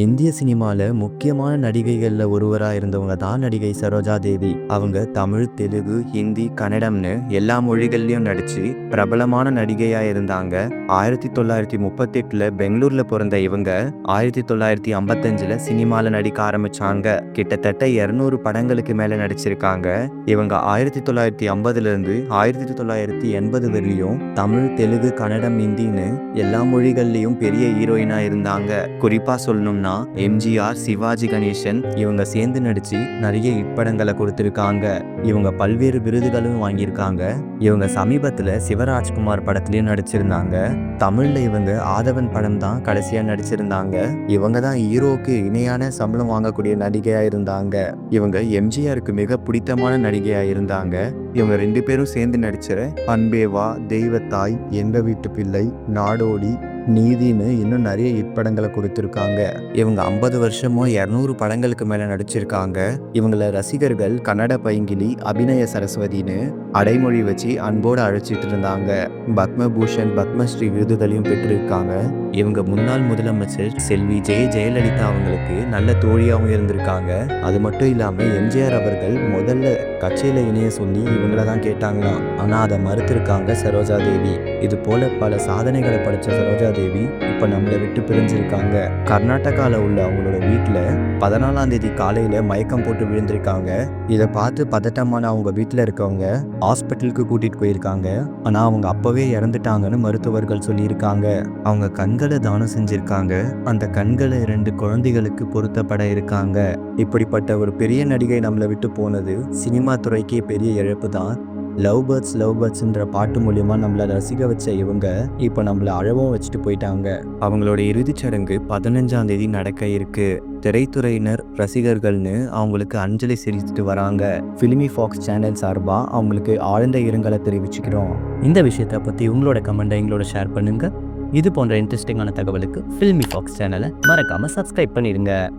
இந்திய சினிமாவில் முக்கியமான நடிகைகளில் ஒருவராக இருந்தவங்க தான் நடிகை சரோஜா தேவி. அவங்க தமிழ் தெலுங்கு ஹிந்தி கன்னடம்னு எல்லா மொழிகள்லையும் நடித்து பிரபலமான நடிகையாக இருந்தாங்க. ஆயிரத்தி தொள்ளாயிரத்தி முப்பத்தி பெங்களூரில் பிறந்த இவங்க ஆயிரத்தி தொள்ளாயிரத்தி ஐம்பத்தஞ்சில் சினிமாவில் நடிக்க ஆரம்பிச்சாங்க. கிட்டத்தட்ட இரநூறு படங்களுக்கு மேலே நடிச்சிருக்காங்க. இவங்க ஆயிரத்தி தொள்ளாயிரத்தி ஐம்பதுலேருந்து ஆயிரத்தி தொள்ளாயிரத்தி எண்பது வரையும் தமிழ் தெலுங்கு கன்னடம் ஹிந்தின்னு எல்லா மொழிகள்லேயும் பெரிய ஹீரோயினாக இருந்தாங்க. குறிப்பாக சொல்லணும் அண்ணா எம்ஜிஆர் சிவாஜி கணேசன் இவங்க சேர்ந்து நடிச்சு நிறைய இப்படங்களை கொடுத்துருக்காங்க. இவங்க பல்வேறு விருதுகளும் வாங்கியிருக்காங்க. இவங்க சமீபத்தில் சிவராஜ்குமார் படத்துலயும் நடிச்சிருந்தாங்க. தமிழ்ல இவங்க ஆதவன் படம் தான் கடைசியா நடிச்சிருந்தாங்க. இவங்க தான் ஹீரோக்கு இணையான சம்பளம் வாங்கக்கூடிய நடிகையா இருந்தாங்க. இவங்க எம்ஜிஆருக்கு மிக பிடித்தமான நடிகையா இருந்தாங்க. இவங்க ரெண்டு பேரும் சேர்ந்து நடிச்சிற அன்பேவா தெய்வத்தாய் எங்க வீட்டு பிள்ளை நாடோடி நீதின்னு இன்னும் நிறைய இப்படங்களை கொடுத்துருக்காங்க. இவங்க ஐம்பது வருஷமோ இரநூறு படங்களுக்கு மேலே நடிச்சிருக்காங்க. இவங்கள ரசிகர்கள் கன்னட பைங்கிலி அபிநய சரஸ்வதின்னு அடைமொழி வச்சு அன்போடு அழைச்சிட்டு இருந்தாங்க. பத்மபூஷன் பத்மஸ்ரீ விருதுகளையும் பெற்றிருக்காங்க. இவங்க முன்னாள் முதலமைச்சர் செல்வி ஜெய ஜெயலலிதா அவங்களுக்கு நல்ல தோழியாகவும் இருந்திருக்காங்க. அது மட்டும் இல்லாமல் எம்ஜிஆர் அவர்கள் முதல்ல கட்சியில் இணைய சொல்லி இவங்கள தான் கேட்டாங்களாம். ஆனால் அதை மறுத்திருக்காங்க சரோஜா தேவி இது போல பல சாதனைகளை படித்த சரோஜா தேவி இப்போ நம்மளை விட்டு பிரிஞ்சிருக்காங்க. கர்நாடகாவில் உள்ள அவங்களோட வீட்டில் பதினாலாம் தேதி காலையில் மயக்கம் போட்டு விழுந்திருக்காங்க. இதை பார்த்து பதட்டமான அவங்க வீட்டில் இருக்கவங்க ஹாஸ்பிட்டலுக்கு கூட்டிகிட்டு போயிருக்காங்க. ஆனால் அவங்க அப்போவே இறந்துட்டாங்கன்னு மருத்துவர்கள் சொல்லியிருக்காங்க. அவங்க கண்களை தானம் செஞ்சிருக்காங்க. அந்த கண்களை ரெண்டு குழந்தைகளுக்கு பொருத்தப்பட இருக்காங்க. இப்படிப்பட்ட ஒரு பெரிய நடிகை நம்மளை விட்டு போனது சினிமா துறைக்கே பெரிய இழப்பு தான் லவ் பேர்ட்ஸ் லவ் பேர்ட்ஸ்ன்ற பாட்டு மூலியமா நம்மளை ரசிக்க வச்ச இவங்க இப்போ நம்மளை அழவும் வச்சுட்டு போயிட்டாங்க. அவங்களோட இறுதிச் சடங்கு பதினஞ்சாம் தேதி நடக்க இருக்கு. திரைத்துறையினர் ரசிகர்கள்னு அவங்களுக்கு அஞ்சலி செலுத்திட்டு வராங்க. ஃபிலிமி ஃபாக்ஸ் சேனல் சார்பாக அவங்களுக்கு ஆழ்ந்த இரங்கலை தெரிவிச்சுக்கிறோம். இந்த விஷயத்தை பற்றி உங்களோட கமெண்ட்டை எங்களோட ஷேர் பண்ணுங்க. இது போன்ற இன்ட்ரெஸ்டிங்கான தகவலுக்கு ஃபில்மி ஃபாக்ஸ் சேனலை மறக்காமல் சப்ஸ்கிரைப் பண்ணிடுங்க.